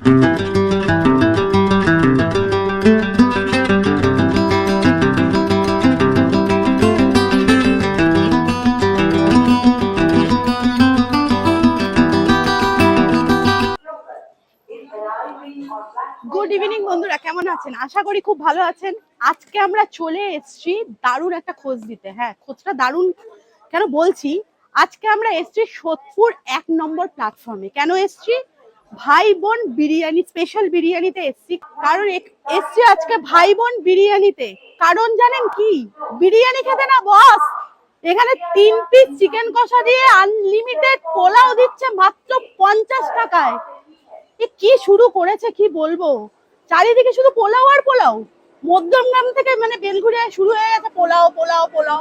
Good evening বন্ধুরা, কেমন আছেন? আশা করি খুব ভালো আছেন। আজকে আমরা চলে এসেছি দারুণ একটা খোঁজ দিতে হ্যাঁ খোঁজটা দারুণ কেন বলছি? আজকে আমরা এসেছি সোদপুর এক নম্বর প্ল্যাটফর্মে কেন এসেছি? ভাই বোন বিরিয়ানি স্পেশাল বিরিয়ানিতে এসেছি। কারণ এসেছি আজকে ভাই বোন বিরিয়ানিতে। কারণ জানেন কি? বিরিয়ানি খেতে না বস এখানে তিন পিস চিকেন কষা দিয়ে আনলিমিটেড পোলাও দিচ্ছে মাত্র পঞ্চাশ টাকায়। এ কি শুরু করেছে, কি বলব? চারিদিকে শুধু পোলাও আর পোলাও। মধ্যমগ্রাম থেকে মানে বেলঘুরিয়া শুরু হয়ে গেছে পোলাও পোলাও পোলাও।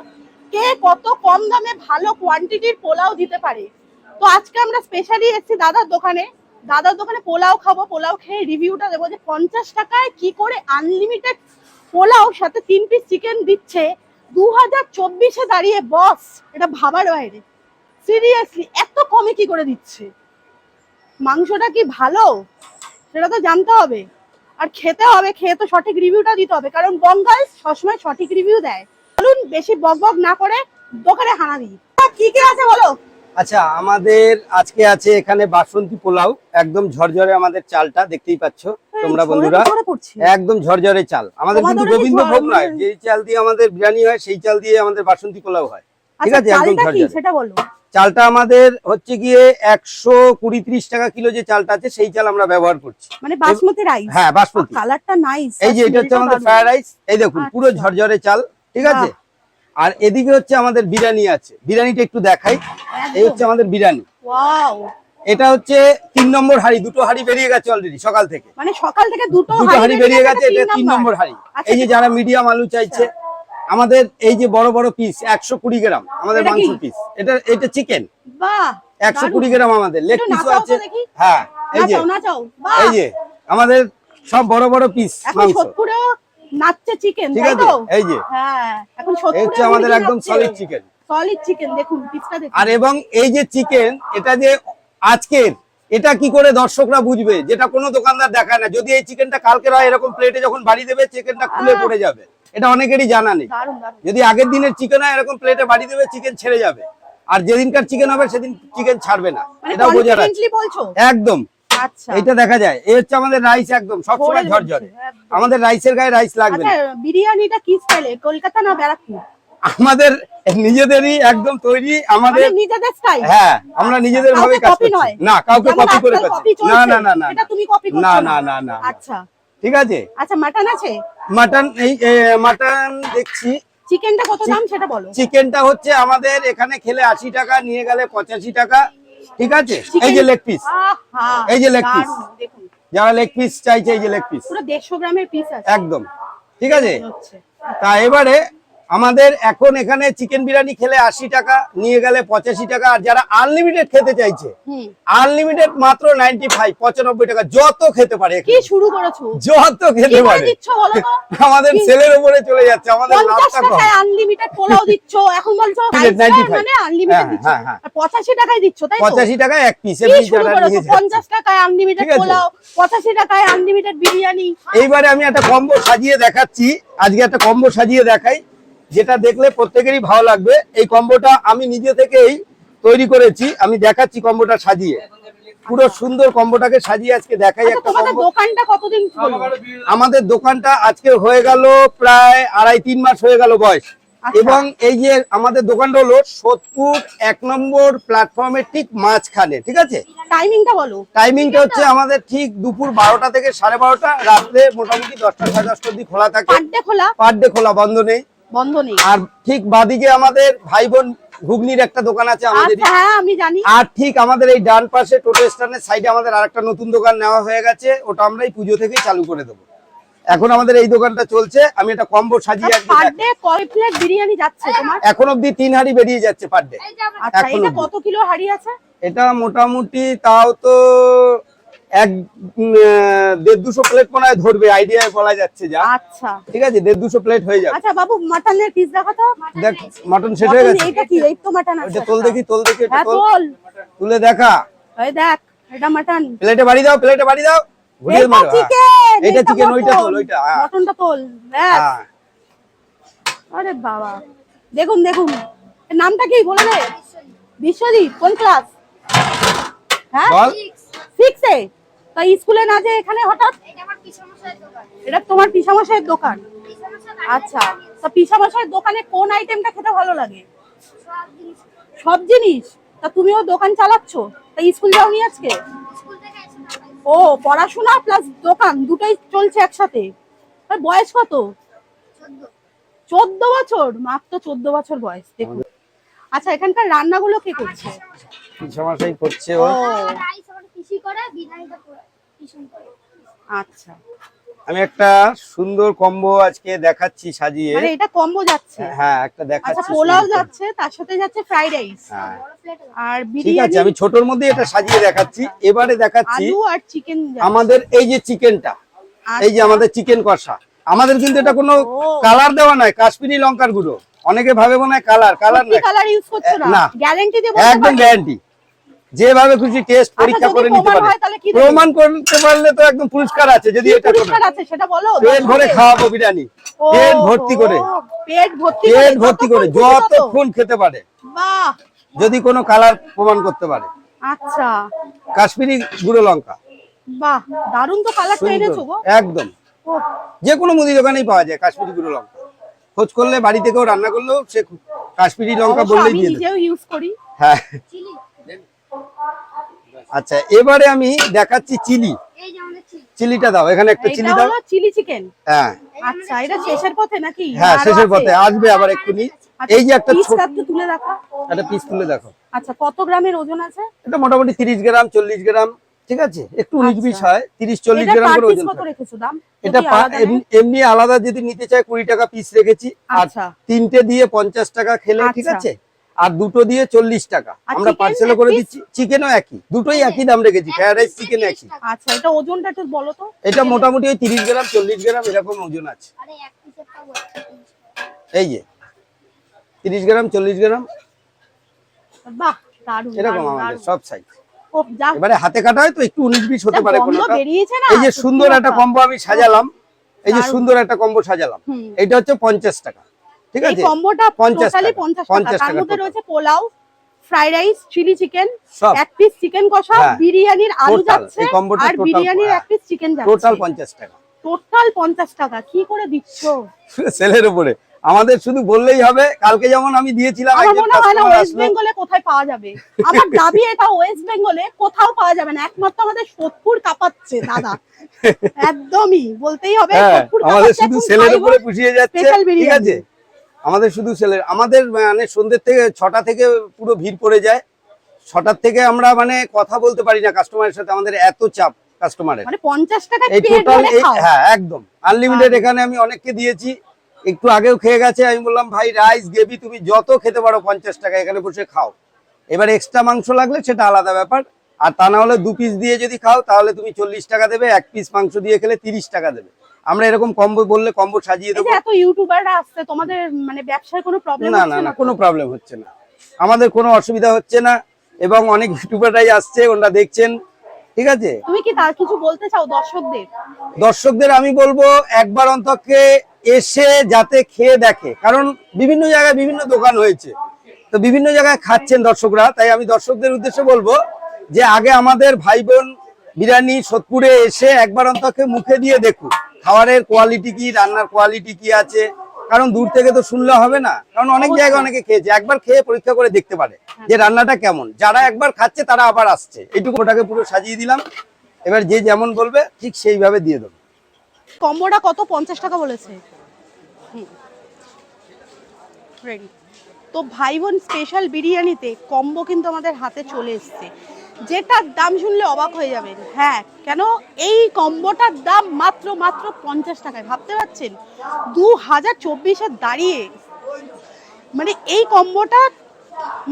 কে কত কম দামে ভালো কোয়ান্টিটির পোলাও দিতে পারে? তো আজকে আমরা স্পেশালি এসেছি দাদার দোকানে। দাদার দোকানে পোলাও খাব, পোলাও খেয়ে রিভিউটা দেবো যে পঞ্চাশ টাকায় কি করে আনলিমিটেড পোলাও সাথে তিন পিস চিকেন দিচ্ছে দু হাজার চব্বিশে দাঁড়িয়ে বস এটা ভাবার বাইরে। সিরিয়াসলি এত কমে কি করে দিচ্ছে? মাংসটা কি ভালো? সেটা তো জানতে হবে। আর খেতে হবে, খেয়ে তো সঠিক রিভিউটা দিতে হবে, কারণ বঙ্গাল সবসময় সঠিক রিভিউ দেয়। বলুন বেশি বক বক না করে দোকানে হানা দিই। কি কি আছে বলো? আচ্ছা আমাদের আজকে আছে এখানে বাসন্তী পোলাও একদম ঝরঝরে আমাদের চালটা দেখতেই পাচ্ছ তোমরা বন্ধুরা। একদম ঝরঝরে চাল। আমাদের কিন্তু গোবিন্দভোগ ঝর- নয় যে চাল দিয়ে আমাদের বিরিয়ানি হয় সেই চাল দিয়ে আমাদের বাসন্তী পোলাও হয়। ঠিক আচ্ছা আছে? একদম চালটা ঝরঝরে। সেটা বলো। চালটা আমাদের হচ্ছে গিয়ে একশো কুড়ি ত্রিশ টাকা কিলো যে চালটা আছে সেই চাল আমরা ব্যবহার করছি। মানে বাসমতি রাইস হ্যাঁ বাসমতি। কালারটা নাইস এই যে এটা হচ্ছে আমাদের ফ্রাইড রাইস এই দেখুন পুরো আচ্ছা। ঝরঝরে চাল ঠিক আছে? আর এদিকে হচ্ছে আমাদের বিরিয়ানি আছে। বিরিয়ানিটা একটু দেখাই। এই হচ্ছে আমাদের বিরিয়ানি। এটা হচ্ছে তিন নম্বর হাড়ি। দুটো হাড়ি বেরিয়ে গেছে অলরেডি সকাল থেকে। মানে সকাল থেকে দুটো হাড়ি বেরিয়ে গেছে এটা তিন নম্বর হাড়ি। আচ্ছা, এই যে যারা মিডিয়াম আলু চাইছে আমাদের এই যে বড় বড় পিস একশো কুড়ি গ্রাম আমাদের মাংস পিস এটা এটা চিকেন একশো কুড়ি গ্রাম আমাদের। লেগ পিসও আছে। হ্যাঁ এই যে। এই যে আমাদের সব বড় বড় পিস মাংস। নাচছে চিকেন ঠিক আছে এই যে। হ্যাঁ এখন হচ্ছে আমাদের একদম সলিড চিকেন সলিড চিকেন দেখুন পিসটা দেখুন। আর এবং এই যে চিকেন এটা যে আজকের এটা কি করে দর্শকরা বুঝবে? যেটা কোনো দোকানদার দেখায় না। যদি এই চিকেনটা কালকে হয় এরকম প্লেটে যখন বাড়ি দেবে চিকেনটা খুলে পড়ে যাবে। এটা অনেকেরই জানা নেই। যদি আগের দিনের চিকেন হয় এরকম প্লেটে বাড়ি দেবে চিকেন ছেড়ে যাবে। আর যেদিনকার চিকেন হবে সেদিন চিকেন ছাড়বে না। মানে এটাও বলছো? একদম। এটা দেখা যায়। এই হচ্ছে আমাদের রাইস একদম সবসময় ঝরঝরে। আমাদের রাইসের গায়ে রাইস লাগবে আচ্ছা বিরিয়ানিটা কি স্টাইলে কলকাতা না ব্যারাকপুর? আমাদের নিজেদেরই একদম তৈরি আমাদের মানে নিজেদের স্টাইল হ্যাঁ আমরা নিজেদের ভাবে কাজ করছি। না কাউকে কপি করে করছি। না না না না এটা তুমি কপি করছ। না না না না আচ্ছা। ঠিক আছে? আচ্ছা মাটন আছে? মাটন এই মাটন দেখছি। চিকেনটা কত দাম সেটা বলো। চিকেনটা হচ্ছে আমাদের এখানে খেলে আশি টাকা নিয়ে গেলে পঁচাশি টাকা। ঠিক আছে? এই যে লেগ পিস এই যে লেগ পিস যারা লেগ পিস চাইছে এই যে লেগ পিস পুরো গ্রামের পিস আছে। একদম। ঠিক আছে? তা এবারে আমাদের এখন এখানে চিকেন বিরিয়ানি খেলে আশি টাকা নিয়ে গেলে পঁচাশি টাকা আর যারা আনলিমিটেড খেতে চাইছে আনলিমিটেড মাত্র নাইনটি ফাইভ পঁচানব্বই টাকা যত খেতে পারে কি শুরু করেছ? যত খেতে পারে। আমাদের সেলের উপরে চলে যাচ্ছে আমাদের লাভটা কম। আনলিমিটেড পোলাও দিচ্ছ এখন বলছো মানে আনলিমিটেড হ্যাঁ, দিচ্ছ। হ্যাঁ, হ্যাঁ। টাকায় দিচ্ছ তাই টাকায় এক পিস করেছ? পঞ্চাশ টাকায় আনলিমিটেড পোলাও পঁচাশি টাকায় আনলিমিটেড বিরিয়ানি। এইবারে আমি একটা কম্বো সাজিয়ে দেখাচ্ছি আজকে একটা কম্বো সাজিয়ে দেখাই। যেটা দেখলে প্রত্যেকেরই ভালো লাগবে। এই কম্বোটা আমি নিজে থেকেই তৈরি করেছি। আমি দেখাচ্ছি কম্বোটা সাজিয়ে। পুরো সুন্দর কম্বোটাকে সাজিয়ে আজকে দেখাই আচ্ছা একটা দোকানটা কতদিন আমাদের দোকানটা আজকে হয়ে গেল প্রায় আড়াই তিন মাস হয়ে গেল বয়স। আচ্ছা। এবং এই যে আমাদের দোকানটা হলো সোদপুর এক নম্বর প্ল্যাটফর্মের ঠিক মাঝখানে ঠিক আছে? টাইমিংটা বলো। টাইমিংটা হচ্ছে আমাদের ঠিক দুপুর বারোটা থেকে সাড়ে বারোটা রাত্রে মোটামুটি দশটা সাড়ে দশটা অব্দি খোলা থাকে। পার ডে খোলা? পার ডে খোলা বন্ধ নেই। বন্ধ নেই আর ঠিক বাদিকে আমাদের ভাই বোন ঘুগনির একটা দোকান আছে আমাদের আচ্ছা হ্যাঁ আমি জানি। আর ঠিক আমাদের এই ডান পাশে টোটো স্ট্যান্ডের সাইডে আমাদের আরেকটা নতুন দোকান নেওয়া হয়ে গেছে ওটা আমরা এই পুজো থেকেই চালু করে দেবো। এখন আমাদের এই দোকানটা চলছে আমি একটা কম্বো সাজিয়ে আজকে পার ডে কয় প্লেট বিরিয়ানি যাচ্ছে তোমার? এখন অব্দি তিন হাড়ি বেরিয়ে যাচ্ছে পার ডে আচ্ছা এটা কত কিলো হাড়ি আছে? এটা মোটামুটি তাও তো এক দেড় দুশো প্লেট মনে হয় ধরবে আইডিয়ায় বলা যাচ্ছে যা। আচ্ছা। ঠিক আছে দেড় দুশো প্লেট হয়ে যাবে। আচ্ছা বাবু মাটনের পিস দেখো তো। দেখ মাটন শেষ হয়ে গেছে? এইটা কি? এই তো মাটন আছে। তোল দেখি তোল দেখি এটা হ্যাঁ তোল। তোল। তুলে দেখা। ওই দেখ এটা মাটন প্লেটে বাড়ি দাও প্লেটে বাড়ি দাও। ঘুরিয়ে মারো, হ্যাঁ। চিকেন chicken, ওইটা তোল, ওইটা, হ্যাঁ। মটনটা তোল ব্যাস। হ্যাঁ। আরে বাবা। দেখুন দেখুন। এর নামটা কি বলে দে? বিশ্বজিৎ কোন ক্লাস হ্যাঁ? বল। Six A. তা স্কুলে না যে এখানে হঠাৎ এটা আমার পিছামশাইয়ের দোকান। তোমার পিসামশাইয়ের দোকান? আচ্ছা। তা পিসামশাইয়ের দোকানে কোন আইটেমটা খেতে ভালো লাগে? সব জিনিস। তা তুমিও দোকান চালাচ্ছ? তা স্কুল যাওনি আজকে? ও পড়াশোনা প্লাস দোকান দুটোই চলছে একসাথে? বয়স কত? চোদ্দ। বছর? মাত্র চোদ্দ বছর বয়স দেখুন। আচ্ছা এখানকার রান্নাগুলো কে করছে? সমস্যাই করছে ও। রাইস করে করে। আচ্ছা। আমি একটা সুন্দর কম্বো আজকে দেখাচ্ছি সাজিয়ে। মানে এটা কম্বো যাচ্ছে। হ্যাঁ একটা আচ্ছা পোলাও যাচ্ছে তার সাথে যাচ্ছে ফ্রাইড রাইস হ্যাঁ। বড় আর ঠিক আছে বিরিয়ানি আমি ছোটর মধ্যে এটা সাজিয়ে দেখাচ্ছি। এবারে দেখাচ্ছি আলু আর চিকেন আমাদের এই যে চিকেনটা এই যে আমাদের চিকেন কষা। আমাদের কিন্তু এটা কোনো কালার দেওয়া নয় কাশ্মীরি লঙ্কার গুঁড়ো। অনেকে ভাবে মনে হয় কালার কালার না কালার ইউজ করছ না। গ্যারান্টি দিয়ে একদম গ্যারান্টি যেভাবে খুশি টেস্ট পরীক্ষা করে নিতে পারে? প্রমাণ করতে পারলে তো একদম পুরস্কার আছে যদি এটা করে। পেট ভরে খাওয়াবো বিরিয়ানি পেট ভর্তি করে। পেট ভর্তি করে। যতক্ষণ তত। যতক্ষণ খেতে পারে। বাহ। যদি কোনো কালার প্রমাণ করতে পারে। আচ্ছা। কাশ্মীরি গুঁড়ো লঙ্কা। বাহ দারুণ তো কালারটা এনেছো গো। একদম। যে কোনো মুদি দোকানেই পাওয়া যায় কাশ্মীরি গুঁড়ো লঙ্কা। খোঁজ করলে বাড়ি থেকেও রান্না করলেও সে কাশ্মীরি লঙ্কা বললেই দিয়ে দেবে। ইউজ করি। হ্যাঁ। চিলি। আচ্ছা এবারে আমি দেখাচ্ছি চিলি। এই যে আমাদের চিলি। চিলিটা দাও এখানে একটা চিলি দাও। Chilli chicken? হ্যাঁ। আচ্ছা এটা শেষের পথে নাকি? হ্যাঁ শেষের পথে আসবে আবার এক্ষুনি। আচ্ছা, এই যে একটা ছোট তুলে দেখো একটা পিস তুলে দেখো। আচ্ছা কত গ্রামের ওজন আছে? এটা মোটামুটি তিরিশ গ্রাম চল্লিশ গ্রাম ঠিক আছে? একটু উনিশ বিশ আচ্ছা। হয় তিরিশ চল্লিশ এটা গ্রাম করে ওজন এটা? এমনি- আলাদা যদি নিতে চায় কুড়ি টাকা পিস রেখেছি। আচ্ছা। তিনটে দিয়ে পঞ্চাশ টাকা খেলে ঠিক আচ্ছা। আছে? আর দুটো দিয়ে চল্লিশ টাকা। আমরা পার্সেলও করে দিচ্ছি। চিকেনও একই। দুটোই একই দাম রেখেছি। ফ্রাইড রাইস চিকেন একই। আচ্ছা এটা ওজনটা একটু বলো তো। এটা মোটামুটি ওই তিরিশ গ্রাম চল্লিশ গ্রাম এরকম ওজন আছে। এই যে তিরিশ গ্রাম চল্লিশ গ্রাম। বাহ এরকম আমাদের সব সাইজ এবারে হাতে কাটা হয় তো একটু উনিশ বিশ হতে পারে এই যে সুন্দর একটা কম্বো আমি সাজালাম। এই যে সুন্দর একটা কম্বো সাজালাম। এটা হচ্ছে পঞ্চাশ টাকা। ঠিক আছে? কম্বোটা 50 টোটালি 50 টাকা। তার মধ্যে রয়েছে pulao fried rice chilli chicken এক পিস চিকেন কষা হ্যাঁ। বিরিয়ানির আলু যাচ্ছে আর বিরিয়ানির। এক পিস চিকেন যাচ্ছে। টোটাল পঞ্চাশ টাকা। টোটাল 50 টাকা। কি করে দিচ্ছ? সেলের উপরে। আমাদের শুধু বললেই হবে কালকে যেমন আমি দিয়েছিলাম আমার মনে হয় না ওয়েস্ট বেঙ্গলে কোথায় পাওয়া যাবে। আমার দাবি এটা ওয়েস্ট বেঙ্গলে কোথাও পাওয়া যাবে না। একমাত্র আমাদের সোদপুর কাপাচ্ছে দাদা। একদমই। বলতেই হবে হ্যাঁ আমাদের শুধু সেলের উপরে পুষিয়ে যাচ্ছে। ঠিক। আছে? আমাদের শুধু সেলের আমাদের মানে সন্ধ্যের থেকে ছটা থেকে পুরো ভিড় পড়ে যায়। ছটার থেকে আমরা মানে কথা বলতে পারি না কাস্টমারের সাথে আমাদের এত চাপ কাস্টমারের মানে টাকা এই টোটাল হ্যাঁ একদম। আনলিমিটেড এখানে আমি অনেককে দিয়েছি। একটু আগেও খেয়ে গেছে আমি বললাম ভাই রাইস গেবি তুমি যত খেতে পারো পঞ্চাশ টাকা এখানে বসে খাও। এবার এক্সট্রা মাংস লাগলে সেটা আলাদা ব্যাপার। আর তা না হলে দু পিস দিয়ে যদি খাও তাহলে তুমি চল্লিশ টাকা দেবে এক পিস মাংস দিয়ে খেলে তিরিশ টাকা দেবে। আমরা এরকম কম্বো বললে কম্বো সাজিয়ে দেবো। এত ইউটিউবাররা আসছে তোমাদের মানে ব্যবসায় কোনো প্রবলেম না না না কোনো প্রবলেম হচ্ছে না। আমাদের কোনো অসুবিধা হচ্ছে না এবং অনেক ইউটিউবাররাই আসছে ওনারা দেখছেন ঠিক আছে? তুমি কি তার কিছু বলতে চাও দর্শকদের? দর্শকদের আমি বলব একবার অন্তকে এসে যাতে খেয়ে দেখে। কারণ বিভিন্ন জায়গায় বিভিন্ন দোকান হয়েছে। তো বিভিন্ন জায়গায় খাচ্ছেন দর্শকরা তাই আমি দর্শকদের উদ্দেশ্যে বলব যে আগে আমাদের ভাই বোন বিরিয়ানি সোদপুরে এসে একবার অন্তকে মুখে দিয়ে দেখুন খাবারের কোয়ালিটি কি রান্নার কোয়ালিটি কি আছে? কারণ দূর থেকে তো শুনলে হবে না। কারণ অনেক জায়গায় অনেকে খেয়েছে একবার খেয়ে পরীক্ষা করে দেখতে পারে যে রান্নাটা কেমন। যারা একবার খাচ্ছে তারা আবার আসছে। এইটুকু ওটাকে পুরো সাজিয়ে দিলাম। এবার যে যেমন বলবে ঠিক সেইভাবে দিয়ে দেবো। কম্বোটা কত? পঞ্চাশ টাকা বলেছে। তো ভাই বোন স্পেশাল বিরিয়ানিতে কম্বো কিন্তু আমাদের হাতে চলে এসছে। যেটার দাম শুনলে অবাক হয়ে যাবেন। হ্যাঁ কেন? এই কম্বোটার দাম মাত্র মাত্র পঞ্চাশ টাকায়, ভাবতে পারছেন? দু হাজার চব্বিশে দাঁড়িয়ে মানে এই কম্বোটা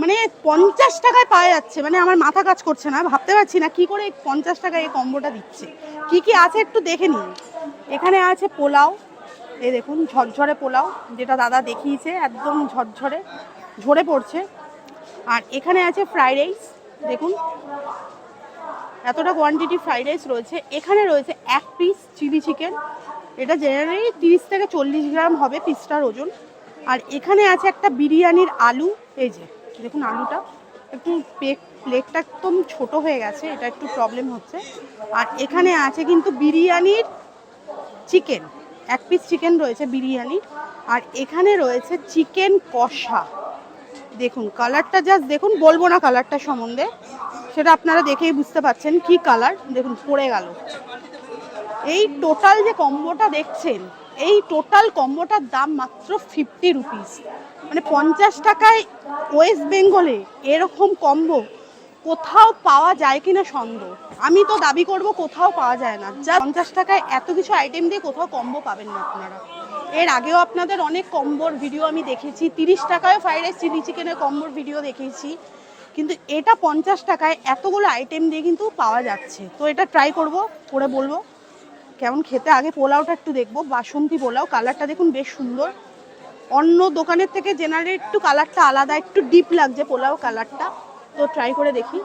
মানে পঞ্চাশ টাকায় পাওয়া যাচ্ছে মানে আমার মাথা কাজ করছে না, ভাবতে পারছি না কি করে পঞ্চাশ টাকায় এই কম্বোটা দিচ্ছে। কি কি আছে একটু দেখে নিন। এখানে আছে পোলাও, এই দেখুন, ঝরঝরে পোলাও, যেটা দাদা দেখিয়েছে, একদম ঝরঝরে, ঝরে পড়ছে। আর এখানে আছে ফ্রাইড রাইস দেখুন, এতটা কোয়ান্টিটি ফ্রাইড রাইস রয়েছে। এখানে রয়েছে এক পিস চিলি চিকেন এটা জেনারেলি তিরিশ থেকে চল্লিশ গ্রাম হবে পিসটার ওজন। আর এখানে আছে একটা বিরিয়ানির আলু। এই যে, দেখুন আলুটা। একটু প্লেটটা একদম ছোট হয়ে গেছে, এটা একটু প্রবলেম হচ্ছে। আর এখানে আছে কিন্তু বিরিয়ানির চিকেন এক পিস চিকেন রয়েছে বিরিয়ানি আর এখানে রয়েছে চিকেন কষা। দেখুন কালারটা জাস্ট দেখুন, বলব না কালারটা সম্বন্ধে। সেটা আপনারা দেখেই বুঝতে পারছেন কি কালার দেখুন, পড়ে গেল। এই টোটাল যে কম্বোটা দেখছেন, এই টোটাল কম্বোটার দাম মাত্র ফিফটি রুপিস মানে পঞ্চাশ টাকায় ওয়েস্ট বেঙ্গলে এরকম কম্বো কোথাও পাওয়া যায় কিনা সন্দেহ। আমি তো দাবি করব কোথাও পাওয়া যায় না। যা পঞ্চাশ টাকায় এত কিছু আইটেম দিয়ে কোথাও কম্বো পাবেন না আপনারা। এর আগেও আপনাদের অনেক কম্বোর ভিডিও আমি দেখেছি। তিরিশ টাকায় ফ্রাইড রাইস চিলি চিকেনের কম্বোর ভিডিও দেখেছি। কিন্তু এটা পঞ্চাশ টাকায় এতগুলো আইটেম দিয়ে কিন্তু পাওয়া যাচ্ছে। তো এটা ট্রাই করব, করে বলব। কেমন খেতে? আগে পোলাওটা একটু দেখব, বাসন্তী পোলাও। কালারটা দেখুন, বেশ সুন্দর। অন্য দোকানের থেকে জেনারেলি একটু কালারটা আলাদা, একটু ডিপ লাগছে পোলাও কালারটা তো ট্রাই করে দেখি।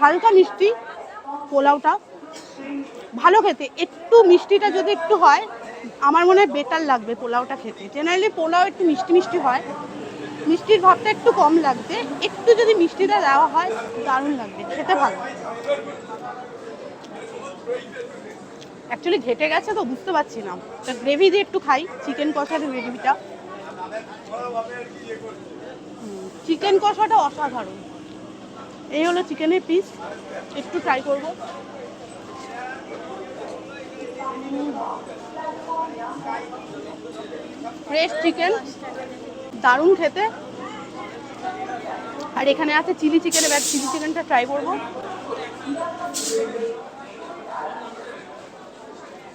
হালকা মিষ্টি পোলাওটা। ভালো খেতে, একটু মিষ্টিটা যদি একটু হয়, আমার মনে হয় বেটার লাগবে পোলাওটা খেতে। জেনারেলি পোলাও একটু মিষ্টি মিষ্টি হয়, মিষ্টির ভাবটা একটু কম লাগবে, একটু যদি মিষ্টিটা দেওয়া হয়, দারুণ লাগবে, খেতে ভালো। অ্যাকচুয়ালি ঘেটে গেছে তো, বুঝতে পারছি না। তো গ্রেভি দিয়ে একটু খাই চিকেন কষার গ্রেভিটা চিকেন কষাটা অসাধারণ। এই হলো চিকেনের পিস একটু ট্রাই করব। ফ্রেশ চিকেন দারুণ খেতে। আর এখানে আছে চিলি চিকেন এবার চিলি চিকেনটা ট্রাই করব।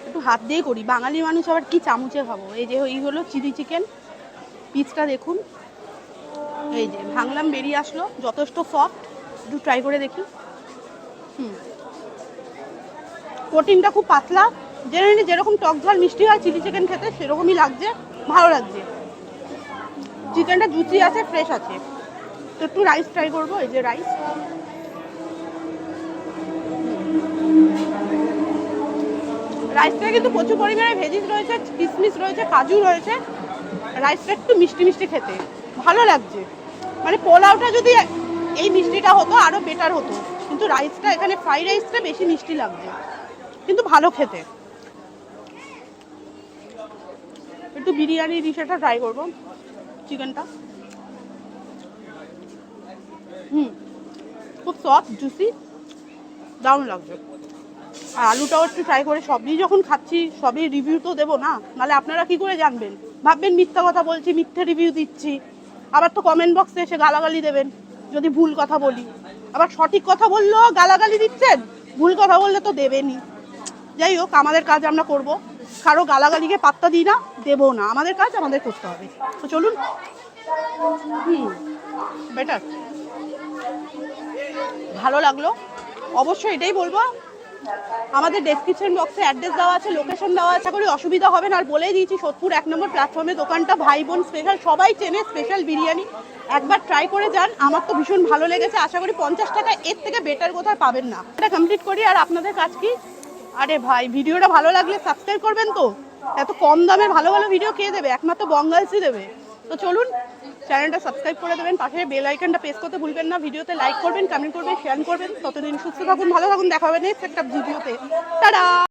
একটু হাত দিয়ে করি। বাঙালি মানুষ আবার কি চামচে খাব? এই যে, এই হলো চিলি চিকেন পিসটা দেখুন। এই যে, ভাঙলাম, বেরিয়ে আসলো। যথেষ্ট সফট একটু ট্রাই করে দেখি। হুম। প্রোটিনটা খুব পাতলা। জেনারেলি যেরকম টক ঝাল মিষ্টি হয়, চিলি চিকেন খেতে সেরকমই লাগছে, ভালো লাগছে। চিকেনটা জুচি আছে ফ্রেশ আছে। তো একটু রাইস ট্রাই করব, এই যে রাইস রাইসটা কিন্তু প্রচুর পরিমাণে ভেজিস রয়েছে কিশমিশ রয়েছে, কাজু রয়েছে। রাইসটা একটু মিষ্টি মিষ্টি খেতে, ভালো লাগছে। মানে পোলাওটা যদি এই মিষ্টিটা হতো আরও বেটার হতো। কিন্তু রাইসটা এখানে ফ্রাইড রাইসটা বেশি মিষ্টি লাগছে। কিন্তু ভালো খেতে। একটু বিরিয়ানি ডিশেটা ট্রাই করব। চিকেনটা হুম, খুব সফট জুসি দারুণ লাগছে। আর আলুটাও একটু ট্রাই করে, সবই যখন খাচ্ছি, সবই রিভিউ তো দেবো না? নাহলে আপনারা কি করে জানবেন? ভাববেন মিথ্যা কথা বলছি, মিথ্যে রিভিউ দিচ্ছি। আবার তো কমেন্ট বক্সে এসে গালাগালি দেবেন, যদি ভুল কথা বলি। আবার সঠিক কথা বললেও গালাগালি দিচ্ছেন? ভুল কথা বললে তো দেবেনই। যাই হোক, আমাদের কাজ আমরা করব। কারও গালাগালিকে পাত্তা দিই না, দেবো না। আমাদের কাজ আমাদের করতে হবে। তো চলুন। হুম বেটার ভালো লাগল। অবশ্যই এটাই বলব। আমাদের ডেসক্রিপশন বক্সে অ্যাড্রেস দেওয়া আছে লোকেশন দেওয়া আছে। করি অসুবিধা হবে না। আর বলেই দিয়েছি, সোদপুর এক নম্বর প্ল্যাটফর্মে দোকানটা ভাই বোন স্পেশাল সবাই চেনে স্পেশাল বিরিয়ানি। একবার ট্রাই করে যান, আমার তো ভীষণ ভালো লেগেছে। আশা করি পঞ্চাশ টাকা এর থেকে বেটার কোথায় পাবেন না। এটা কমপ্লিট করি, আর আপনাদের কাজ কি? আরে ভাই, ভিডিওটা ভালো লাগলে সাবস্ক্রাইব করবেন তো। এত কম দামে ভালো ভালো ভিডিও কে দেবে? একমাত্র বঙ্গালসি দেবে। তো চলুন চ্যানেলটা সাবস্ক্রাইব করে দেবেন। পাশে বেল আইকনটা প্রেস করতে ভুলবেন না। ভিডিওতে লাইক করবেন কমেন্ট করবেন শেয়ার করবেন। ততদিন সুস্থ থাকুন, ভালো থাকুন। দেখা হবে নেক্সট একটা ভিডিওতে টাটা